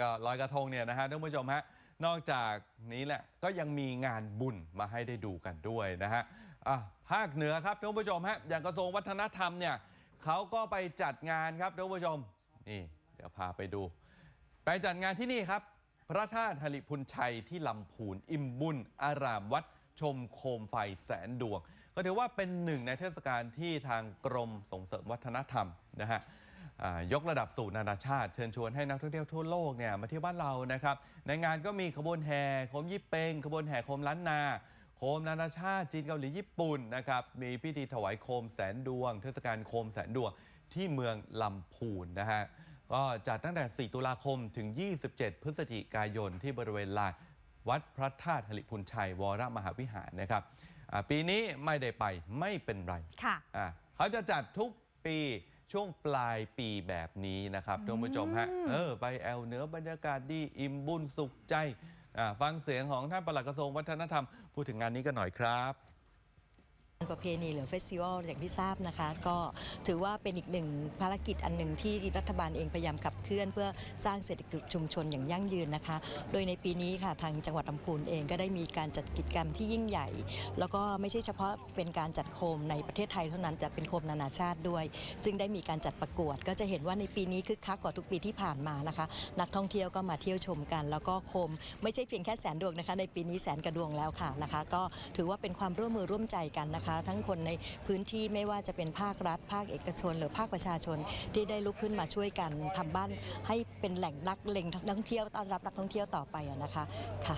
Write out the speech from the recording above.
ก็ลอยกระทงเนี่ยนะฮะท่านผู้ชมฮะนอกจากนี้แหละก็ยังมีงานบุญมาให้ได้ดูกันด้วยนะฮะอะภาคเหนือครับท่านผู้ชมฮะอย่างกระทรวงวัฒนธรรมเนี่ยเขาก็ไปจัดงานครับท่านผู้ชมนี่เดี๋ยวพาไปดู ไปจัดงานที่นี่ครับ พระธาตุหริพุนชัยที่ลำพูนอิ่มบุญอารามวัดชมโคมไฟแสนดวง ก็ถือว่าเป็นหนึ่งในเทศกาลที่ทางกรมส่งเสริมวัฒนธรรมนะฮะ ยกระดับสู่นานาชาติ เชิญชวนให้นักท่องเที่ยวทั่วโลกเนี่ยมาเที่ยวบ้านเรานะครับ ในงานก็มีขบวนแห่โคมยี่เปงขบวนแห่โคมล้านนาโคมนานาชาติจีนเกาหลีญี่ปุ่นนะครับมีพิธีถวายโคมแสนดวง เทศกาลโคมแสนดวงที่เมืองลำพูนนะฮะก็จัดตั้งแต่ 4 ตุลาคมถึง 27 พฤศจิกายนที่บริเวณลานวัดพระธาตุหริพุนชัย วรมหาวิหารนะครับอ่าปีนี้ไม่ได้ไปไม่เป็นไรค่ะอะเขาจะจัดทุกปี ช่วงปลายปีแบบนี้นะครับท่านผู้ชมฮะเออไปแอลเหนือบรรยากาศดีอิ่มบุญสุขใจอะฟังเสียงของท่านปลัดกระทรวงวัฒนธรรม พูดถึงงานนี้กันหน่อยครับ ประเพณีหรือเฟสติวัลอย่างที่ทราบนะคะ ก็ถือว่าเป็นอีกหนึ่งภารกิจอันหนึ่งที่รัฐบาลเองพยายามขับเคลื่อนเพื่อสร้างเศรษฐกิจชุมชนอย่างยั่งยืนนะคะ โดยในปีนี้ค่ะทางจังหวัดลำพูนเองก็ได้มีการจัดกิจกรรมที่ยิ่งใหญ่ แล้วก็ไม่ใช่เฉพาะเป็นการจัดโคมในประเทศไทยเท่านั้นจะเป็นโคมนานาชาติด้วย ซึ่งได้มีการจัดประกวด ก็จะเห็นว่าในปีนี้คึกคักกว่าทุกปีที่ผ่านมานะคะ นักท่องเที่ยวก็มาเที่ยวชมกัน แล้วก็โคมไม่ใช่เพียงแค่แสนดวงนะคะ ในปีนี้แสนกระดวงแล้วค่ะนะคะ ก็ถือว่าเป็นความร่วมมือร่วมใจกันนะคะทั้งคนในพื้นที่ไม่ว่าจะเป็นภาครัฐ ภาคเอกชน หรือภาคประชาชนที่ได้ลุกขึ้นมาช่วยกันทำบ้านให้เป็นแหล่งนักเล็งนักท่องเที่ยวต้อนรับนักท่องเที่ยวต่อไปนะคะค่ะ